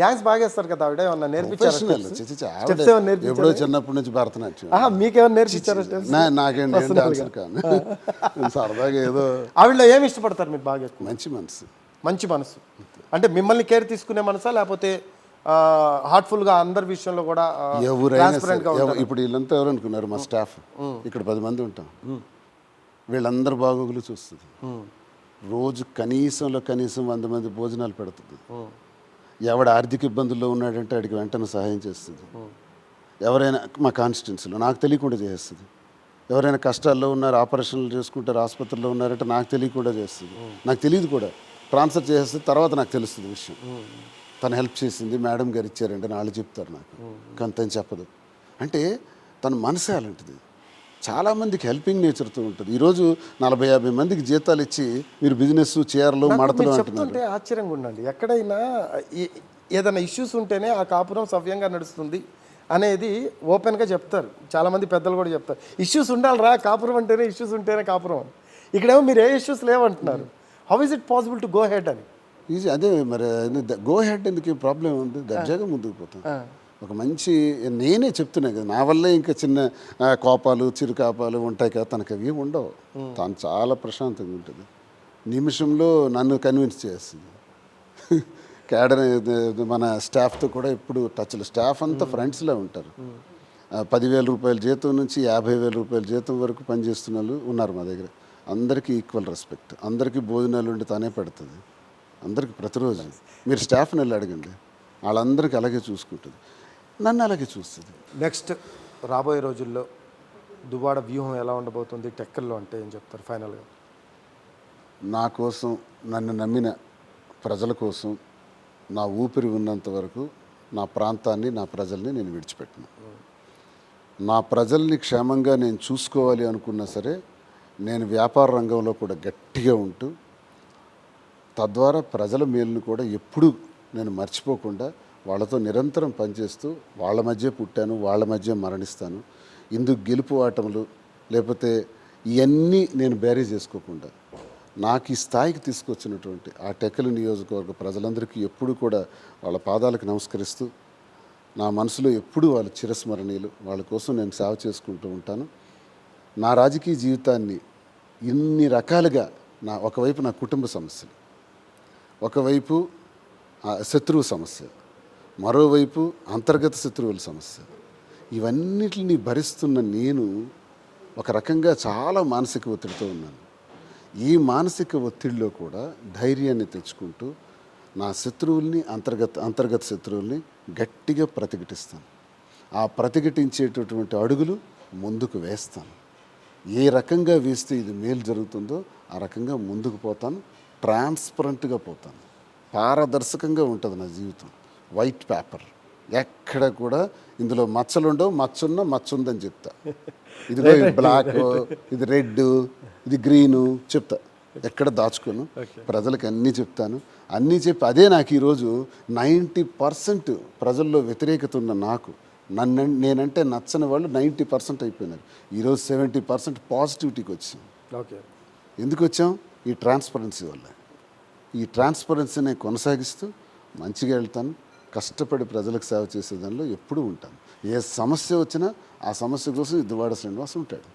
Dance బాగా వేస్తారు కదా ఆవిడ? ఏమన్నా నేర్పించారా? ఎప్పుడో చిన్నప్పటి నుంచి భరతనాట్యం. మీకేమన్నా నేర్పించారా నాకేంటి డాన్సర్ కాను సరదాగా ఏదో ఆవిడలో ఏమి ఇష్టపడతారు మీరు బాగా? మంచి మనసు. మంచి మనసు. అంటే మిమ్మల్ని కేర్ తీసుకునే మనసా? లేకపోతే హార్ట్ఫుల్గా అందరి విషయంలో కూడా ఎవరైనా ఇప్పుడు వీళ్ళంతా ఎవరు అనుకున్నారు? మా స్టాఫ్ ఇక్కడ పది మంది ఉంటాం. వీళ్ళందరి బాగోగులు చూస్తుంది. రోజు కనీసంలో కనీసం వంద మంది భోజనాలు పెడుతుంది. ఎవడ ఆర్థిక ఇబ్బందుల్లో ఉన్నాడంటే వాడికి వెంటనే సహాయం చేస్తుంది. ఎవరైనా మా కాన్స్టిట్యున్సీలో నాకు తెలియకుండా చేస్తుంది ఎవరైనా కష్టాల్లో ఉన్నారు ఆపరేషన్లు చేసుకుంటారు ఆసుపత్రిలో ఉన్నారంటే నాకు తెలియకుండా చేస్తుంది. నాకు తెలియదు కూడా. ట్రాన్స్ఫర్ చేస్తే తర్వాత నాకు తెలుస్తుంది విషయం. తను హెల్ప్ చేసింది మేడం గారు ఇచ్చారంటే వాళ్ళు చెప్తారు నాకు. కానీ తను చెప్పదు. అంటే తన మనసే అలాంటిది. చాలామందికి హెల్పింగ్ నేచర్తో ఉంటుంది. ఈరోజు నలభై యాభై మందికి జీతాలు ఇచ్చి మీరు బిజినెస్ చీరలు మడతలు అంటున్నారు. చెప్తుంటే ఆశ్చర్యంగా ఉండండి. ఎక్కడైనా ఏదైనా ఇష్యూస్ ఉంటేనే ఆ కాపురం సవ్యంగా నడుస్తుంది అనేది ఓపెన్గా చెప్తారు. చాలామంది పెద్దలు కూడా చెప్తారు. ఇష్యూస్ ఉండాలిరా కాపురం అంటేనే ఇష్యూస్ ఉంటేనే కాపురం. ఇక్కడేమో మీరు ఏ issues లేవంటున్నారు. How is it possible to go head అని? ఈజీ అదే మరి గో హెడ్ ఎందుకు? ప్రాబ్లం ఉంది? దర్జాగా ముందుకు పోతాం. ఒక మంచి నేనే చెప్తున్నా కదా నా వల్లే ఇంకా చిన్న కోపాలు చిరుకాపాలు ఉంటాయి కదా తనకు అవి ఉండవు తాను చాలా ప్రశాంతంగా ఉంటుంది. నిమిషంలో నన్ను కన్విన్స్ చేస్తుంది. క్యాడర్ మన స్టాఫ్తో కూడా ఎప్పుడు టచ్లో స్టాఫ్ అంతా ఫ్రెండ్స్లో ఉంటారు. పదివేల రూపాయల జీతం నుంచి యాభై వేల రూపాయల జీతం వరకు పనిచేస్తున్న వాళ్ళు ఉన్నారు మా దగ్గర. అందరికీ ఈక్వల్ రెస్పెక్ట్ అందరికీ భోజనాలు ఉండి తానే పెడుతుంది. అందరికీ ప్రతిరోజు. మీరు స్టాఫ్ని వెళ్ళి అడగండి. వాళ్ళందరికీ అలాగే చూసుకుంటుంది. నన్ను అలాగే చూస్తుంది. నెక్స్ట్ రాబోయే రోజుల్లో దువ్వాడ వ్యూహం ఎలా ఉండబోతుంది? టెక్కల్లో అంటే ఏం చెప్తారు ఫైనల్గా? నా కోసం నన్ను నమ్మిన ప్రజల కోసం నా ఊపిరి ఉన్నంత వరకు నా ప్రాంతాన్ని నా ప్రజల్ని నేను విడిచిపెట్టను. నా ప్రజల్ని క్షేమంగా నేను చూసుకోవాలి అనుకున్నా సరే నేను వ్యాపార రంగంలో కూడా గట్టిగా ఉంటూ తద్వారా ప్రజల మేలును కూడా ఎప్పుడూ నేను మర్చిపోకుండా వాళ్ళతో నిరంతరం పనిచేస్తూ వాళ్ళ మధ్య పుట్టాను వాళ్ళ మధ్య మరణిస్తాను. ఇందుకు గెలుపు ఆటములు లేకపోతే ఇవన్నీ నేను బేరీ చేసుకోకుండా నాకు ఈ స్థాయికి తీసుకొచ్చినటువంటి ఆ టెక్కలు నియోజకవర్గ ప్రజలందరికీ ఎప్పుడు కూడా వాళ్ళ పాదాలకు నమస్కరిస్తూ నా మనసులో ఎప్పుడూ వాళ్ళ చిరస్మరణీయులు వాళ్ళ కోసం నేను సేవ చేసుకుంటూ ఉంటాను. నా రాజకీయ జీవితాన్ని ఇన్ని రకాలుగా నా ఒకవైపు నా కుటుంబ సమస్యలు ఒకవైపు ఆ శత్రువు సమస్య మరోవైపు అంతర్గత శత్రువుల సమస్య. ఇవన్నిటిని భరిస్తున్న నేను ఒక రకంగా చాలా మానసిక ఒత్తిడితో ఉన్నాను. ఈ మానసిక ఒత్తిడిలో కూడా ధైర్యాన్ని తెచ్చుకుంటూ నా శత్రువుల్ని అంతర్గత అంతర్గత శత్రువుల్ని గట్టిగా ప్రతిఘటిస్తాను. ఆ ప్రతిఘటించేటటువంటి అడుగులు ముందుకు వేస్తాను. ఏ రకంగా వేస్తే ఇది మేలు జరుగుతుందో ఆ రకంగా ముందుకు పోతాను. ట్రాన్స్పరెంట్గా పోతాను. పారదర్శకంగా ఉంటుంది నా జీవితం. వైట్ పేపర్ ఎక్కడ కూడా ఇందులో మచ్చలుండవు మచ్చున్న మచ్చుందని చెప్తా. ఇదిగో ఇది బ్లాక్ ఇది రెడ్ ఇది గ్రీను చెప్తా. ఎక్కడ దాచుకోను? ప్రజలకు అన్నీ చెప్తాను. అన్నీ చెప్పి అదే నాకు ఈరోజు నైంటీ పర్సెంట్ ప్రజల్లో వ్యతిరేకత ఉన్న నాకు. నన్ను నేనంటే నచ్చని వాళ్ళు నైంటీ పర్సెంట్ అయిపోయినారు. ఈరోజు సెవెంటీ పర్సెంట్ పాజిటివిటీకి వచ్చాం. ఓకే. ఎందుకు వచ్చాం? ఈ ట్రాన్స్పరెన్సీ వల్ల. ఈ ట్రాన్స్పరెన్సీని కొనసాగిస్తూ మంచిగా వెళ్తాను. కష్టపడి ప్రజలకు సేవ చేసే దానిలో ఎప్పుడూ ఉంటాను ఏ సమస్య వచ్చినా ఆ సమస్య కోసం ఇద్దువాడ శ్రీనివాస్ ఉంటాడు.